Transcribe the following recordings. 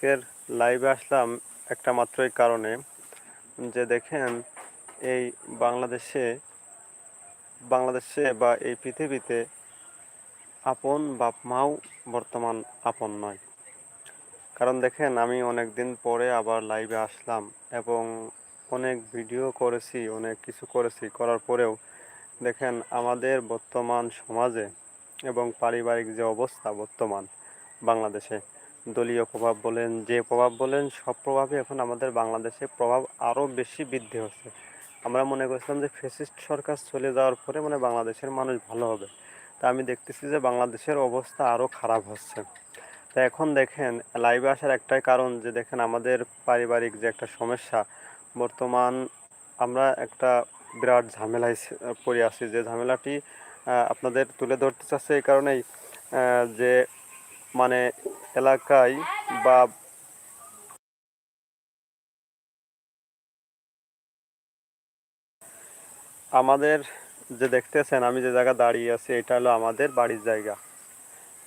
আজকের লাইভে আসলাম একটা মাত্রই কারণে যে দেখেন এই বাংলাদেশে বাংলাদেশে বা এই পৃথিবীতে আপন বাপ মাও বর্তমান আপন নয়। কারণ দেখেন আমি অনেক দিন পরে আবার লাইভে আসলাম এবং অনেক ভিডিও করেছি, অনেক কিছু করেছি। করার পরেও দেখেন আমাদের বর্তমান সমাজে এবং পারিবারিক যে অবস্থা বর্তমান বাংলাদেশে দলীয় প্রভাব বলেন, যে প্রভাব বলেন, সব প্রভাবই এখন আমাদের বাংলাদেশে প্রভাব আরও বেশি বৃদ্ধি হচ্ছে। আমরা মনে করছিলাম যে ফেসিস্ট সরকার চলে যাওয়ার পরে মানে বাংলাদেশের মানুষ ভালো হবে। তা আমি দেখতেছি যে বাংলাদেশের অবস্থা আরও খারাপ হচ্ছে। তা এখন দেখেন লাইভে আসার একটাই কারণ যে দেখেন আমাদের পারিবারিক যে একটা সমস্যা, বর্তমান আমরা একটা বিরাট ঝামেলায় পড়ে আছি। যে ঝামেলাটি আপনাদের তুলে ধরতে চাচ্ছে এই কারণেই যে মানে এলাকায় বা আমাদের যে দেখতেছেন, আমি যে জায়গা দাঁড়িয়ে আছি, এটা হলো আমাদের বাড়ির জায়গা।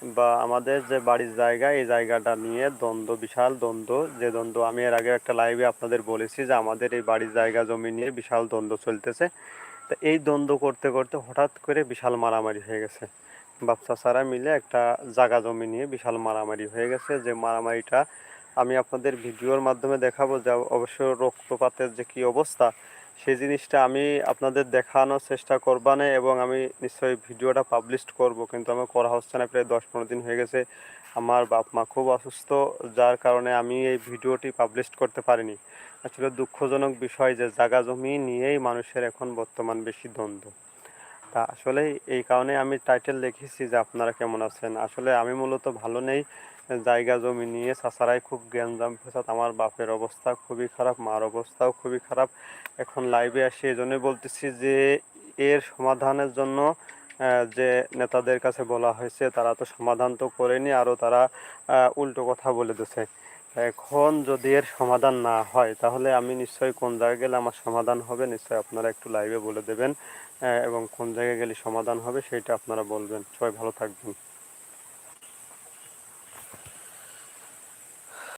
বা আমাদের যে বাড়ির জায়গা, এই জায়গাটা নিয়ে দ্বন্দ্ব, বিশাল দ্বন্দ্ব। যে দ্বন্দ্ব আমি এর আগে একটা লাইভে আপনাদের বলেছি যে আমাদের এই বাড়ির জায়গা, জমি নিয়ে বিশাল দ্বন্দ্ব চলতেছে। তো এই দ্বন্দ্ব করতে করতে হঠাৎ করে বিশাল মারামারি হয়ে গেছে। বাপ চাচারা মিলে একটা জায়গা জমি নিয়ে বিশাল মারামারি হয়ে গেছে। যে মারামারিটা আমি আপনাদের ভিডিওর মাধ্যমে দেখাবো যে অবশ্য রক্তপাতের যে কি অবস্থা, সেই জিনিসটা আমি আপনাদের দেখানোর চেষ্টা করবানে এবং আমি নিশ্চয়ই ভিডিওটা পাবলিশ করব। কিন্তু আমার করা হচ্ছে না, প্রায় দশ পনেরো দিন হয়ে গেছে। আমার বাপ মা খুব অসুস্থ, যার কারণে আমি এই ভিডিওটি পাবলিশ করতে পারিনি। আসলে দুঃখজনক বিষয় যে জায়গা জমি নিয়েই মানুষের এখন বর্তমান বেশি দ্বন্দ্ব। তা আসলে এই কারণে আমি টাইটেল লিখেছি যে আপনারা কেমন আছেন। আসলে আমি মূলত ভালো নেই, জায়গা জমি নিয়ে। চাচারাই খুব জ্ঞানজাম ফেসাদ। আমার বাপের অবস্থা খুবই খারাপ, মার অবস্থাও খুবই খারাপ। এখন লাইভে আসি এই জন্যই বলতেছি যে এর সমাধানের জন্য যে নেতাদের কাছে বলা হয়েছে, তারা তো সমাধান তো করেনি আরও তারা উল্টো কথা বলে দিছে। এখন যদি এর সমাধান না হয়, তাহলে আমি নিশ্চয়ই কোন জায়গায় গেলে আমার সমাধান হবে নিশ্চয়ই আপনারা একটু লাইভে বলে দেবেন এবং কোন জায়গায় গেলে সমাধান হবে সেটা আপনারা বলবেন। সবাই ভালো থাকবেন।